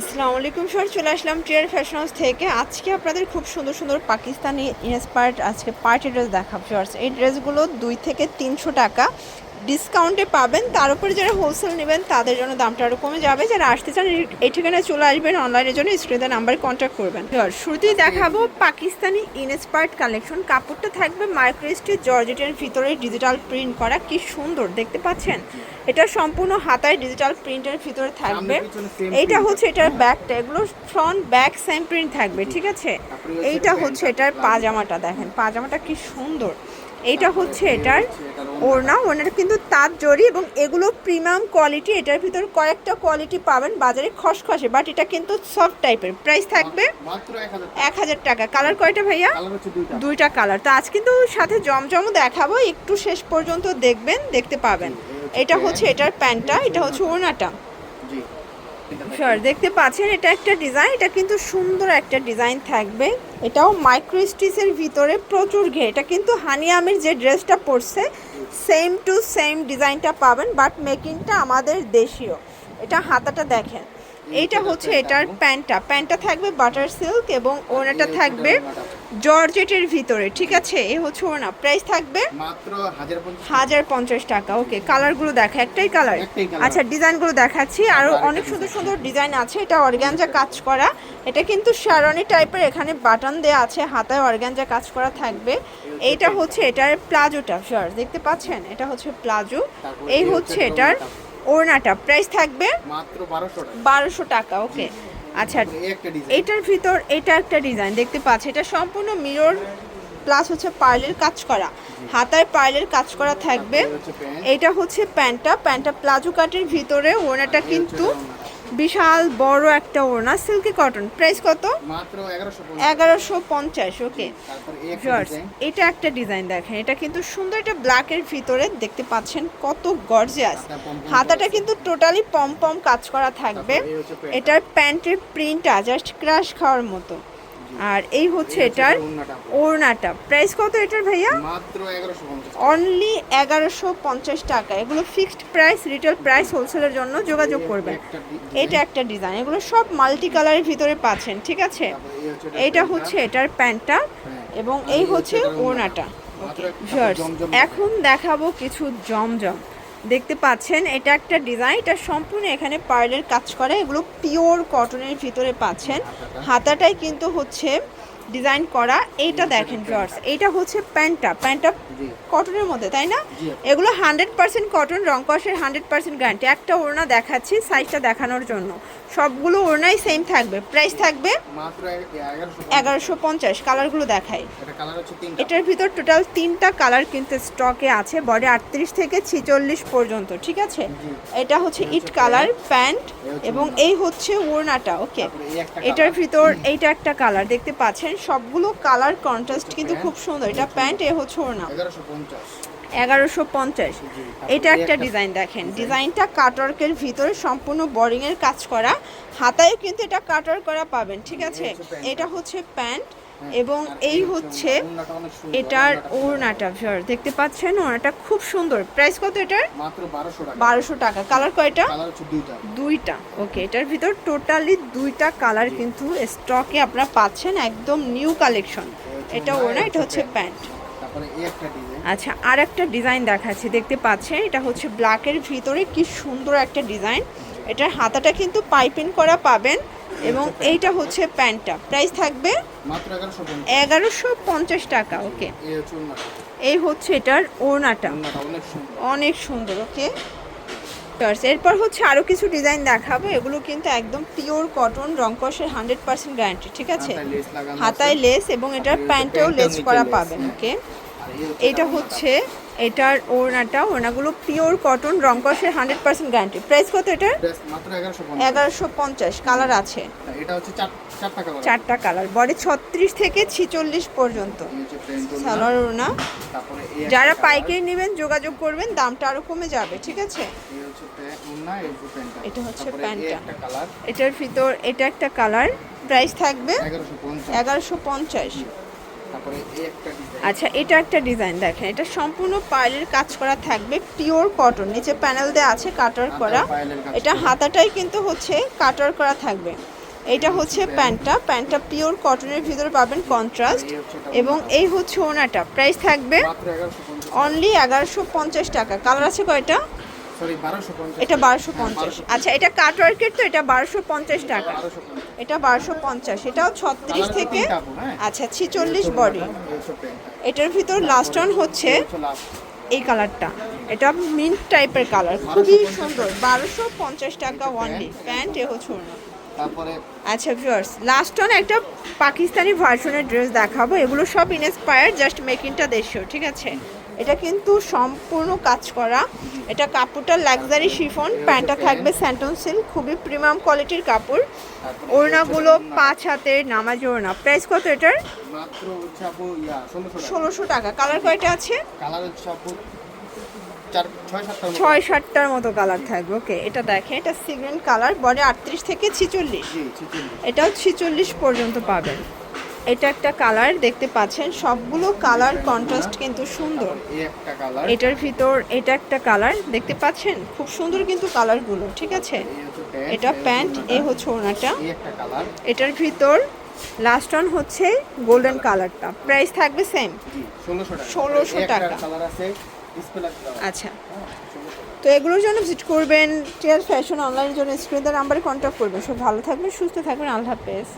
আসসালামু আলাইকুম স্যার চলে আসলাম ট্রিয়ার ফ্যাশন হাউস থেকে। আজকে আপনাদের খুব সুন্দর সুন্দর পাকিস্তানি ইন্সপায়ার্ড আজকে পার্টি ড্রেস দেখাবো এই ড্রেসগুলো দুই থেকে তিনশো টাকা। ডিসকাউন্টে পাবেন তার উপরে যারা হোলসেল নেবেন তাদের জন্য দামটা আরও কমে যাবে। যারা আসতে চান এই- ঠিকানায় চলে আসবেন অনলাইনের জন্য স্ক্রিনের নাম্বারে কন্ট্যাক্ট করবেন। শুরুতেই দেখাবো পাকিস্তানি ইনস্পায়ার্ড কালেকশন কাপড়টা থাকবে মাইক্রোস্টিচ জর্জেটের ভিতরে ডিজিটাল প্রিন্ট করা। কি সুন্দর দেখতে পাচ্ছেন? এটা সম্পূর্ণ হাতায় ডিজিটাল প্রিন্টের ভিতরে থাকবে। এইটা হচ্ছে এটার ব্যাকটা এগুলো ফ্রন্ট ব্যাক সেম প্রিন্ট থাকবে ঠিক আছে? এইটা হচ্ছে এটার পাজামাটা দেখেন। পাজামাটা কি সুন্দর। এইটা হচ্ছে এটার ওড়না ওড়নাটা কিন্তু তাঁত জড়ি এবং এগুলো প্রিমিয়াম কোয়ালিটি এটার ভিতর কয়েকটা কোয়ালিটি পাবেন বাজারে খসখসে বাট এটা কিন্তু সফট টাইপের প্রাইস থাকবে এক হাজার টাকা। কালার কয়টা ভাইয়া? দুইটা। কালার তো আজ কিন্তু সাথে জমজমও দেখাবো একটু শেষ পর্যন্ত দেখবেন দেখতে পাবেন। এটা হচ্ছে এটার প্যান্টটা এটা হচ্ছে ওড়নাটা। স্যার দেখতে পাচ্ছেন, এটা একটা ডিজাইন এটা কিন্তু সুন্দর একটা ডিজাইন থাকবে। এটাও মাইক্রো স্টিচের ভিতরে প্রচুর ঘে এটা কিন্তু হানি আমির যে ড্রেসটা পরছে সেম টু সেম ডিজাইনটা পাবেন বাট মেকিংটা আমাদের দেশীয়। এটা হাতাটা দেখেন। এইটা হচ্ছে এটার প্যান্টটা। প্যান্টটা থাকবে বাটার সিল্ক এবং ওনাটা থাকবে জর্জেটের ভিতরে ঠিক আছে? এ হচ্ছে ওনা প্রাইস থাকবে মাত্র হাজার পঞ্চাশ টাকা। ওকে কালারগুলো দেখা একটাই কালার। আচ্ছা ডিজাইনগুলো দেখাচ্ছি। আরও অনেক সুন্দর সুন্দর ডিজাইন আছে। এটা অর্গ্যানজা কাজ করা। এটা কিন্তু শারনি টাইপের এখানে বাটন দেওয়া আছে। হাতায় অর্গ্যানজা কাজ করা থাকবে। এইটা হচ্ছে এটার প্লাজোটা স্যার দেখতে পাচ্ছেন? এটা হচ্ছে প্লাজো। এই হচ্ছে এটার ওড়নাটা প্রাইস থাকবে মাত্র বারোশো টাকা। বারোশো টাকা ওকে আচ্ছা এটার ভিতর এটা একটা ডিজাইন দেখতে পাচ্ছি। এটা সম্পূর্ণ মিরর প্লাস হচ্ছে পার্লের কাজ করা। হাতায় পার্লের কাজ করা থাকবে। এটা হচ্ছে প্যান্টটা প্যান্টটা প্লাজো কাটের ভিতরে ওনাটা কিন্তু বিশাল বড় একটা ওড়না সিল্কি কটন প্রাইস কত? মাত্র এগারোশো পঞ্চাশ। ওকে এটা একটা ডিজাইন দেখেন। এটা কিন্তু সুন্দর একটা ব্ল্যাকের ভিতরে দেখতে পাচ্ছেন কত গর্জিয়াস হাতাটা কিন্তু টোটালি পম পম কাজ করা থাকবে। এটার প্যান্টের প্রিন্টটা জাস্ট ক্রাশ খাওয়ার মতো। আর এই হচ্ছে এটার ওড়নাটা। প্রাইস কত এটার ভাইয়া? অনলি এগারোশো পঞ্চাশ টাকা। এগুলো ফিক্সড প্রাইস রিটেল প্রাইস হোলসেলের জন্য যোগাযোগ করবেন। এটা একটা ডিজাইন এগুলো সব মাল্টি কালারের ভিতরে পাচ্ছেন ঠিক আছে? এই হচ্ছে এইটা হচ্ছে এটার প্যান্টটা এবং এই হচ্ছে ওড়নাটা। এখন দেখাবো কিছু জমজম। দেখতে পাচ্ছেন এটা একটা ডিজাইন এটা সম্পূর্ণ এখানে পার্লের কাজ করে এগুলো পিওর কটনের ভিতরে পাচ্ছেন। হাতাটাই কিন্তু হচ্ছে ডিজাইন করা এইটা দেখেন ভিউয়ার্স এইটা হচ্ছে প্যান্টটা প্যান্টটা কটনের মধ্যে তাই না? এগুলো হান্ড্রেড পার্সেন্ট কটন রং কষের হান্ড্রেড পার্সেন্ট গ্যারান্টি। একটা ওড়না দেখাচ্ছি সাইজটা দেখানোর জন্য। সবগুলো ওড়নাই সেম থাকবে। প্রাইস থাকবে এগারোশো পঞ্চাশ। কালারগুলো তিনটা। এটার ভিতর টোটাল তিনটা কালার কিন্তু স্টকে আছে বডি আটত্রিশ থেকে ছিচল্লিশ পর্যন্ত ঠিক আছে? এটা হচ্ছে ইট কালার প্যান্ট এবং এই হচ্ছে ওড়নাটা ওকে এটার ভিতর এইটা একটা কালার দেখতে পাচ্ছেন? সবগুলো কালার কন্ট্রাস্ট কিন্তু খুব সুন্দর। এটা প্যান্ট এ হচ্ছে ওড়না। এগারোশো পঞ্চাশ। এটা একটা ডিজাইন দেখেন। ডিজাইনটা কাটওয়ার্কের ভিতরে সম্পূর্ণ বোরিং এর কাজ করা। হাতায় কিন্তু এটা কাটওয়ার্ক করা পাবেন ঠিক আছে? এটা হচ্ছে প্যান্ট হ্যাঁ, এবং এই হচ্ছে এটার ওড়নাটা ভিউয়ার দেখতে পাচ্ছেন? ওড়নাটা খুব সুন্দর। প্রাইস কত এটার? মাত্র বারোশো টাকা। কালার কয়টা? দুইটা। ওকে এটার ভিতর টোটালি দুইটা কালার কিন্তু স্টকে আপনারা পাচ্ছেন একদম নিউ কালেকশন এটা ওড়না এটা হচ্ছে প্যান্ট। ডিজাইন আচ্ছা আর একটা ডিজাইন দেখাচ্ছি দেখতে পাচ্ছেন? এটা হচ্ছে ব্ল্যাকের ভিতরে কি সুন্দর একটা ডিজাইন এটার হাতাটা কিন্তু পাইপিং করা পাবেন এবং এইটা হচ্ছে প্যান্টটা। প্রাইস থাকবে এগারোশো পঞ্চাশ। টাকা ওকে এই হচ্ছে এটার ওড়নাটা। অনেক সুন্দর। ওকে এরপর হচ্ছে আরও কিছু ডিজাইন দেখাবো। এগুলো কিন্তু একদম পিওর কটন রংকসের হান্ড্রেড পার্সেন্ট গ্যারান্টি ঠিক আছে? হাতায় লেস এবং এটার প্যান্টেও লেস করা পাবেন হ্যাঁ। ওকে হচ্ছে এটা হচ্ছে এটার ওড়নাটা ওড়নাগুলো পিওর কটন রংকসের হান্ড্রেড পার্সেন্ট গ্যারান্টি প্রাইস কত এটার? এগারোশো পঞ্চাশ। কালার আছে। চারটা কালার বডি ছত্রিশ থেকে ছিচল্লিশ পর্যন্ত। সালোয়ার ওড়না। যারা পাইকারি নেবেন যোগাযোগ করবেন দামটা আরও কমে যাবে ঠিক আছে। এটা হচ্ছে প্যান্টটা। এটার ভিতর এটা একটা কালার প্রাইস থাকবে এগারোশো পঞ্চাশ। আচ্ছা এটা একটা ডিজাইন দেখেন। এটা সম্পূর্ণ পাইলের কাজ করা থাকবে পিওর কটন নিচে প্যানেল দেওয়া আছে কাটার করা। এটা হাতাটাই কিন্তু হচ্ছে কাটার করা থাকবে। এটা হচ্ছে প্যান্টটা প্যান্টটা পিওর কটনের ভিতরে পাবেন কন্ট্রাস্ট এবং এই হচ্ছে ওনাটা। প্রাইস থাকবে অনলি এগারোশো পঞ্চাশ টাকা। কালার আছে কয়টা? এটা বারোশো পঞ্চাশ। আচ্ছা এটা কাটওয়ার্কের তো এটা বারোশো পঞ্চাশ টাকা। এটা বারোশো পঞ্চাশ। এটাও ছত্রিশ থেকে হ্যাঁ? আচ্ছা ছিচল্লিশ বডি। এটার ভিতর লাস্ট অন হচ্ছে এই কালারটা এটা মিন্ট টাইপের কালার খুবই সুন্দর। বারোশো পঞ্চাশ টাকা ওয়ানলি প্যান্ট এ হচ্ছে আচ্ছা ভিউয়ার্স লাস্ট অন একটা পাকিস্তানি ভার্সনের ড্রেস দেখাবো। এগুলো সব ইনস্পায়ার জাস্ট মেকিংটা দেশীয় ঠিক আছে? এটা কিন্তু সম্পূর্ণ কাজ করা। এটা কাপড়টা লাক্সারি শিফন প্যান্টটা থাকবে স্যান্টন সিল্ক খুবই প্রিমিয়াম কোয়ালিটির কাপড়। ওড়নাগুলো পাঁচ হাতের নামাজ ওড়না। প্রাইস কত এটার? ষোলোশো টাকা। কালার কয়টা আছে? ছয় সাতটার মতো। কালার থাকবে। ওকে এটা দেখেন এটা সিগ্রেন কালার বডি আটত্রিশ থেকে ছিচল্লিশ। এটাও ছিচল্লিশ পর্যন্ত পাবেন। এটা একটা কালার দেখতে পাচ্ছেন? সবগুলো কালার কন্ট্রাস্ট কিন্তু সুন্দর। এটার ভিতর এটা একটা কালার দেখতে পাচ্ছেন? খুব সুন্দর কিন্তু কালারগুলো ঠিক আছে? এটা প্যান্ট এ হচ্ছে ওনাটা এটার ভিতর লাস্ট অন হচ্ছে গোল্ডেন কালারটা প্রাইস থাকবে সেম ষোলোশো টাকা। 1600 টাকা। কালার আছে ডিসপ্লে আচ্ছা। তো এগুলোর জন্য ভিজিট করবেন টিয়ার ফ্যাশন অনলাইনের জন্য স্ক্রিনের নাম্বারে কন্ট্যাক্ট করবেন। সব ভালো থাকবেন সুস্থ থাকবেন আল্লাহ হাফেজ।